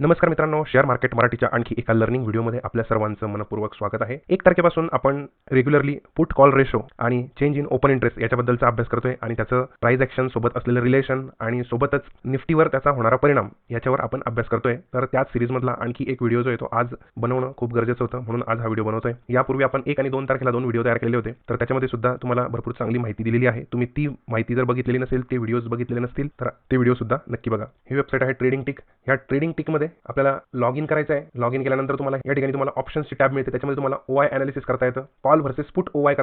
नमस्कार मित्रांनो share market मराठीच्या आणखी एका लर्निंग व्हिडिओमध्ये आपल्या सर्वांचं मनपूर्वक स्वागत आहे. एक तारखेपासून आपण रेग्युलरली पुट कॉल रेशो आणि चेंज इन ओपन इंटरेस्ट याच्याबद्दलचा अभ्यास करतोय आणि त्याचं प्राइस ॲक्शन सोबत असलेलं रिलेशन आणि सोबतच निफ्टीवर त्याचा होणारा परिणाम याच्यावर आपण अभ्यास करतोय. तर त्याच सिरीजमधला आणखी एक व्हिडिओ जो आहे तो आज बनवणं खूप गरजेचं होतं. म्हणून आज हा व्हिडिओ बनवतोय. यापूर्वी आपण एक आणि दोन तारखेला दोन व्हिडिओ तयार केले होते. तर त्याच्यामध्ये सुद्धा तुम्हाला भरपूर चांगली माहिती दिलेली आहे. तुम्ही ती माहिती जर बघितलेली नसेल ते व्हिडिओज बघितलेले नसतील तर ते व्हिडिओ सुद्धा नक्की बघा. ही वेबसाईट आहे ट्रेडिंग टिक ह्या ट्रेडिंग टिकमध्ये आपल्याला लॉग इन करायचं आहे लॉग इन केल्यानंतर तुम्हाला या ठिकाणी तुम्हाला ऑप्शन्सची टॅब मिळते. त्याच्यामध्ये तुम्हाला ओ आय अनालिसिस करता येतं. Call versus put O I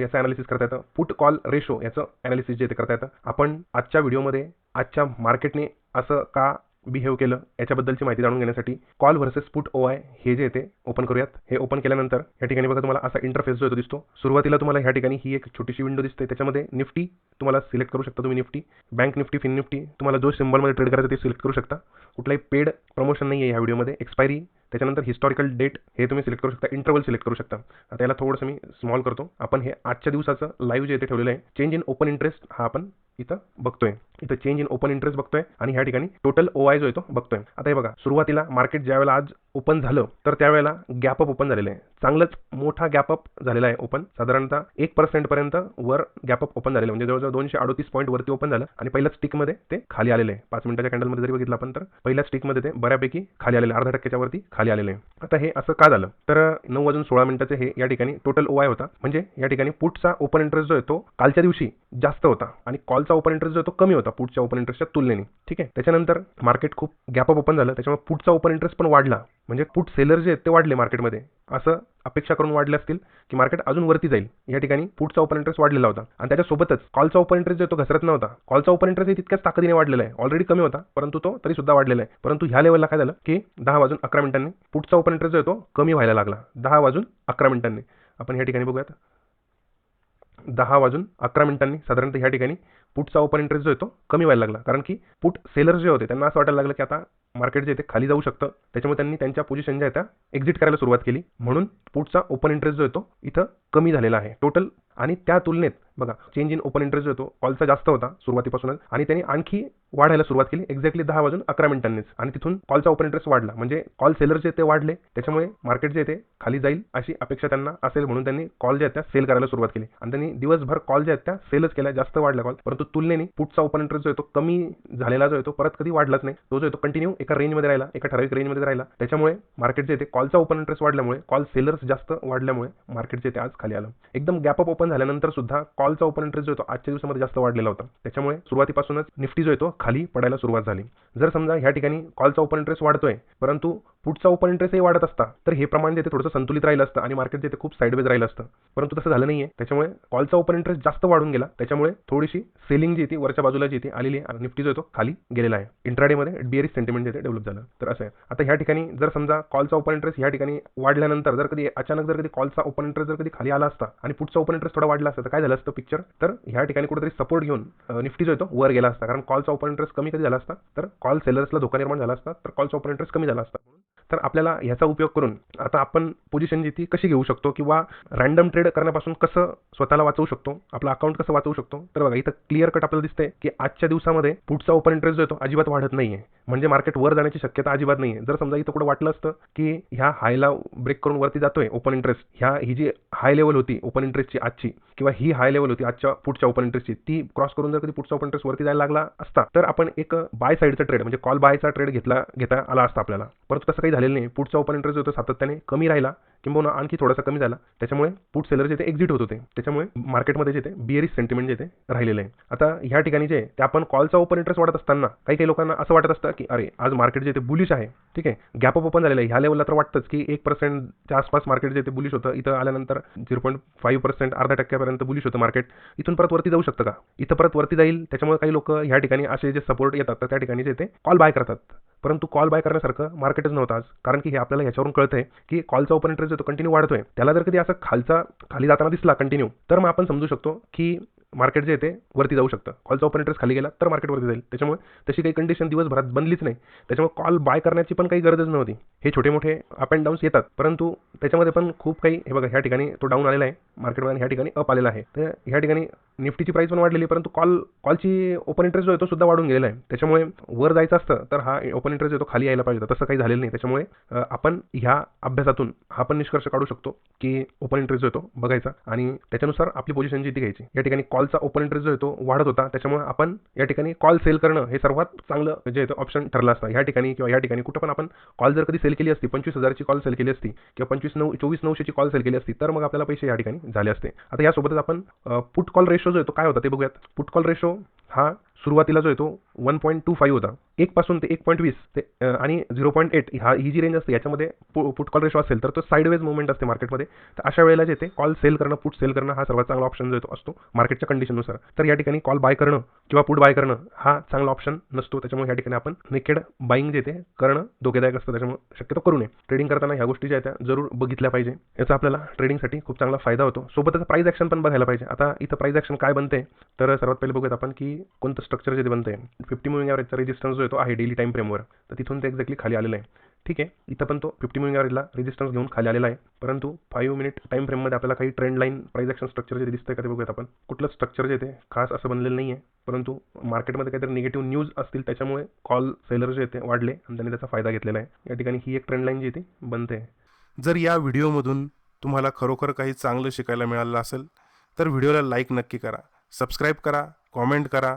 याचं अनालिसिस करता येतं. पुट कॉल रेशो याचं अनालिसिस जे करता येतं. आपण आजच्या व्हिडिओमध्ये आजच्या मार्केटने असं का बिहेव केलं याच्याबद्दलची माहिती जाणून घेण्यासाठी call versus put O I हे जे ते ओपन करूयात. हे ओपन केल्यानंतर या ठिकाणी बघा तुम्हाला असा इंटरफेस जो येतो दिसतो. सुरुवातीला तुम्हाला ह्या ठिकाणी ही एक छोटीशी विंडो दिसते. त्याच्यामध्ये निफ्टी तुम्हाला सिलेक्ट करू शकता तुम्ही Nifty. Bank Nifty fin Nifty तुम्हाला जो सिम्बलमध्ये ट्रेड करायचं ते सिलेक्ट करू शकता. कुठलाही पेड प्रमोशन नाही आहे ह्या व्हिडिओमध्ये एक्सपायरी त्याच्यानंतर हिस्टॉरिकल डेट हे तुम्ही सिलेक्ट करू शकता इंटरवल सिलेक्ट करू शकता. आता याला थोडंसं मी स्मॉल करतो. आपण हे आजच्या दिवसाचं लाईव्ह जे इथे ठेवलेलं आहे चेंज इन ओपन इंटरेस्ट हा आपण इथं बघतोय. इथं चेंज इन ओपन इंटरेस्ट बघतोय आणि ह्या ठिकाणी टोटल ओ आय जो आहे तो बघतोय. आता हे बघा सुरुवातीला मार्केट ज्या वेळेला आज ओपन झालं तर त्यावेळेला गॅपअप ओपन झालेलं आहे. चांगलंच मोठा गॅपअप झालेला आहे ओपन साधारणतः एक पर्सेंटपर्यंत वर गॅपअप ओपन झालेलं आहे. म्हणजे जवळजवळ दोनशे अडोतीस पॉईंट वरती ओपन झालं आणि पहिल्याच स्टिकमध्ये ते खाली आलेलं आहे. पाच मिनिटाच्या कॅन्डलमध्ये जरी बघितलं आपण तर पहिल्या स्टिकमध्ये ते बऱ्यापैकी खाली आलेलं अर्धा टक्क्याच्या वरती खाली आलेलं आहे. आता हे असं का झालं? तर नऊ वाजून सोळा मिनिटाचे हे या ठिकाणी टोटल ओ आय होता. म्हणजे या ठिकाणी पुटचा ओपन इंटरेस्ट जो आहे तो कालच्या दिवशी जास्त होता आणि कॉलचा ओपन इंटरेस्ट जो आहे तो कमी होता पुटच्या ओपन इंटरेस्टच्या तुलनेने. ठीक आहे? त्याच्यानंतर मार्केट खूप गॅपअप ओपन झालं. त्याच्यामुळे पुटचा ओपन इंटरेस्ट पण वाढला. म्हणजे पुट सेलर जे आहेत ते वाढले मार्केटमध्ये असं अपेक्षा करून वाढले असतील की मार्केट अजून वरती जाईल. या ठिकाणी पुटचा ओपन इंटरेस्ट वाढलेला होता. आणि त्याच्यासोबतच कॉलचा ओपन इंटरेस्ट जो तो घसरत नव्हता. कॉलचा ओपन इंटरेस्ट तितक्याच ताकदीने वाढलेला आहे. ऑलरेडी कमी होता परंतु तो तरी सुद्धा वाढलेला आहे. परंतु ह्या लेवलला काय झालं की दहा वाजून अकरा मिनिटांनी पुटचा ओपन इंटरेस्ट जो आहे तो कमी व्हायला लागला. दहा वाजून अकरा मिनिटांनी. आपण या ठिकाणी बघूयात. दहा वाजून अकरा मिनिटांनी साधारणतः ह्या ठिकाणी पुटचा ओपन इंटरेस्ट जो आहे तो कमी व्हायला लागला. कारण की पुट सेलर जे होते त्यांना असं वाटायला लागलं की आता मार्केट जे खाली जाऊ शकतं. त्याच्यामुळे त्यांनी त्यांच्या पोझिशन ज्या आहेत त्या एक्झिट करायला सुरुवात केली. म्हणून पुटचा ओपन इंटरेस्ट जो आहे तो इथं कमी झालेला आहे. टोटल आणि त्या तुलनेत बघा चेंज इन ओपन इंटरेस्ट होतो कॉलचा जास्त होता सुरुवातीपासूनच आणि त्यांनी आणखी वाढायला सुरुवात केली एक्झॅक्टली दहा वाजून अकरा मिनिटांनीच. आणि तिथून कॉलचा ओपन इंटरेस्ट वाढला. म्हणजे कॉल सेलर जे ते वाढले. त्याच्यामुळे मार्केट जे ते खाली जाईल अशी अपेक्षा त्यांना असेल म्हणून त्यांनी कॉल जे आहेत त्या सेल करायला सुरुवात केली. आणि त्यांनी दिवसभर कॉल जे आहेत त्या सेलच केल्या जास्त वाढल्या कॉल परंतु तुलनेने पुटचा ओपन इंटरेस्ट जो येतो कमी झालेला जो येतो परत कधी वाढलाच नाही. तो जो येतो कंटिन्यू एका रेंजमध्ये राहिला एका ठराविक रेंजमध्ये राहिला. त्याच्यामुळे मार्केट जे ते कॉलचा ओपन इंटरेस्ट वाढल्यामुळे कॉल सेलर्स जास्त वाढल्यामुळे मार्केट जे ते आज खाली आलं. एकदम गॅप अप ओपन झाल्यानंतर सुद्धा कॉलचा ओपन इंटरेस्ट जो आहे आजच्या दिवसामध्ये जास्त वाढलेला होता. त्याच्यामुळे सुरुवातीपासूनच निफ्टी जो येतो खाली पडायला सुरुवात झाली. जर समजा ह्या ठिकाणी कॉलचा ओपन इंटरेस्ट वाढतोय परंतु पुढचा ओपन इंटरेस्टही वाढत असता तर हे प्रमाण जे थोडंसं संतुलित राहिलं असतं आणि मार्केट जे खूप साईडवेज राहिलं असतं. परंतु तसं झालं नाहीये. त्याच्यामुळे कॉलचा ओपन इंटरेस्ट जास्त वाढून गेला. त्याच्यामुळे थोडीशी सेलिंग जी ती वरच्या बाजूला जी ती आलेली आहे निफ्टी जो येतो तो खाली गेलेला आहे. इंट्राडेमध्ये बिअरिश सेंटिमेंट जे डेव्हलप झालं. तर असं आहे. आता ह्या ठिकाणी जर समजा कॉलचा ओपन इंटरेस्ट ह्या ठिकाणी वाढल्यानंतर जर कधी अचानक जर कधी कॉलचा ओपन इंटरेस्ट जर कधी खाली आला असता आणि पुढचा ओपन इंटरेस्ट थोडा वाढला असता तर काय झालं असतं? पिक्चर तर ह्या ठिकाणी कुठेतरी सपोर्ट घेऊन निफ्टी जो येतो वर गेला असता. कारण कॉलचा ओपन इंटरेस्ट कमी कधी झाला असता? तर कॉल सेलर्सला धोका निर्माण झाला असता तर कॉलचा ओपन इंटरेस्ट कमी झाला असता. तर आपल्याला ह्याचा उपयोग करून आता आपण पोझिशन जी ती कशी घेऊ शकतो किंवा रँडम ट्रेड करण्यापासून कसं स्वतःला वाचवू शकतो आपलं अकाउंट कसं वाचवू शकतो तर बघा इथं क्लिअर कट आपल्याला दिसतंय की आजच्या दिवसामध्ये पुढचा ओपन इंटरेस्ट जो येतो अजिबात वाढत नाहीये. म्हणजे मार्केट वर जाण्याची शक्यता अजिबात नाहीये. जर समजा इथं कुठं वाटलं असतं की ह्या हायला ब्रेक करून वरती जातोय ओपन इंटरेस्ट ह्या ही जी हाय लेवल होती ओपन इंटरेस्टची आजची किंवा ही हाय लेवल होती आजच्या पुढच्या ओपन इंटरेस्टची ती क्रॉस करून जर कधी पुढचा ओपन इंटरेस्ट वरती जायला लागला असता तर आपण एक बाय साईडचा ट्रेड म्हणजे कॉल बायचा ट्रेड घेतला घेता आला असता आपल्याला. परंतु तसं काही झालं झालेलं नाही. पुढचा ओपन इंटरेस्ट होता सातत्याने कमी राहिला. किंबहुना आणखी थोडासा कमी झाला. त्याच्यामुळे पुट सेलर जे ते एक्झिट होत होते. त्याच्यामुळे मार्केटमध्ये जे ते बिअरिश सेंटिमेंट जे ते राहिलेलं आहे. आता ह्या ठिकाणी जे ते आपण कॉलचा ओपन इंटरेस्ट वाढत असताना काही काही लोकांना असं वाटत असतं की अरे आज मार्केट जे ते बुलिश आहे. ठीक आहे? गॅप अप ओपन झालेलं आहे. ह्या लेवलला तर वाटतंच की एक पर्सेंटच्या आसपास मार्केट जे ते बुलिश होतं इथं आल्यानंतर झिरो पॉईंट फाईव्ह पर्सेंट अर्धा टक्क्यापर्यंत बुलिश होतं मार्केट इथून परत वरती जाऊ शकतं का? इथं परत वरती जाईल. त्याच्यामुळे काही लोक ह्या ठिकाणी असे जे सपोर्ट येतात तर त्या ठिकाणी जे ते कॉल बाय करतात. परंतु कॉल बाय करण्यासारखं मार्केटच नव्हतं आज. कारण की हे आपल्याला ह्याच्यावरून कळतंय की कॉलचा ओपन इंटरेस्ट जो कंटिन्यू वाढतोय त्याला जर कधी असं खालचा खाली जाताना दिसला कंटिन्यू तर मग आपण समजू शकतो की मार्केट जे आहे ते वरती जाऊ शकतं. कॉलचा ओपन इंटरेस्ट खाली गेला तर मार्केट वरती जाईल. त्याच्यामुळे तशी काही कंडिशन दिवसभरात बनलीच नाही. त्याच्यामुळे कॉल बाय करण्याची पण काही गरजच नव्हती. हे छोटे मोठे अप अँड डाऊन्स येतात. परंतु त्याच्यामध्ये पण खूप काही हे बघा ह्या ठिकाणी तो डाऊन आलेला आहे. मार्केटमध्ये ह्या ठिकाणी अप आलेला आहे. तर ह्या ठिकाणी निफ्टीची प्राईस पण वाढलेली परंतु कॉल कॉलची ओपन इंटरेस्ट जो आहे तो सुद्धा वाढून गेलेला आहे. त्याच्यामुळे वर जायचं असतं तर हा ओपन इंटरेस्ट जो आहे तो खाली यायला पाहिजे तसं काही झालेलं नाही. त्याच्यामुळे आपण ह्या अभ्यासातून हा पण निष्कर्ष काढू शकतो की ओपन इंटरेस्ट जो आहे तो बघायचा आणि त्याच्यानुसार आपली पोझिशन जी घ्यायची. या ठिकाणी कॉलचा ओपन इंटरेस्ट जो आहे तो वाढत होता. त्याच्यामुळे आपण या ठिकाणी कॉल सेल करणं हे सर्वात चांगलं जे आहे ऑप्शन ठरलं असतं. ह्या ठिकाणी किंवा या ठिकाणी कुठं पण आपण कॉल जर कधी सेल केली असती पंचवीस हजारची कॉल सेल केली असती किंवा पंचवीस नऊ चोवीस नऊशेची कॉल सेल केली असती तर मग आपल्याला पैसे या ठिकाणी झाले असते. आता यासोबतच आपण पुट कॉल रेशो जो आहे तो काय होता ते बघूयात. पुट कॉल रेशो हा सुरुवातीला जो आहे तो वन पॉईंट टू फाईव्ह होता. एकपासून ते एक पॉईंट वीस ते आणि झिरो पॉईंट एट हा ही जी रेंज असते याच्यामध्ये पु पुट कॉल रेशो असेल तर तो साईडवेज मुवमेंट असते मार्केटमध्ये तर अशा वेळेला जे ते कॉल सेल करणं पुट सेल करणं हा सर्वात चांगला ऑप्शन जो येतो असतो मार्केटच्या कंडिशननुसार तर या ठिकाणी कॉल बाय करणं किंवा पुट बाय करणं हा चांगला ऑप्शन नसतो. त्याच्यामुळे या ठिकाणी आपण नेकेड बाईंग जे ते करणं धोकेदायक असतं. त्याच्यामुळे शक्यतो करू नये. ट्रेडिंग करताना ह्या गोष्टी ज्या आहेत त्या जरूर बघितल्या पाहिजे. याचा आपल्याला ट्रेडिंगसाठी खूप चांगला फायदा होतो. सोबतच प्राईज ॲक्शन पण बघायला पाहिजे. आता इथं प्राईज ॲक्शन काय बनते तर सर्वात पहिले बघूयात आपण की कोणतं स्ट्रक्चर जे बनते फिफ्टी मुविंग ॲव्हरेजचा रेजिस्टन्स जो आहे तो आहे डेली टाईम फ्रेमवर तर तिथून ते एक्झॅक्टली खाली आलेला आहे. ठीक आहे? इथं पण तो फिफ्टी मुविंग ॲव्हरेजला रेजिस्टन्स घेऊन खाली आलेला आहे. परंतु फाईव्ह मिनिट टाईम फ्रेममध्ये आपल्याला काही trend line price action structure जे दिसतं का ते बघूयात आपण. कुठलं स्ट्रक्चर जे ते खास असं बनलेलं नाही आहे परंतु मार्केटमध्ये काहीतरी निगेटिव्ह न्यूज असतील त्याच्यामुळे कॉल सेलर जे ते वाढले आणि त्यांनी त्याचा फायदा घेतलेला आहे. या ठिकाणी ही एक ट्रेंड लाईन जी आहे ती बनते. जर या व्हिडिओमधून तुम्हाला खरोखर काही चांगलं शिकायला मिळालं असेल तर व्हिडिओला लाईक नक्की करा. सबस्क्राईब करा कॉमेंट करा.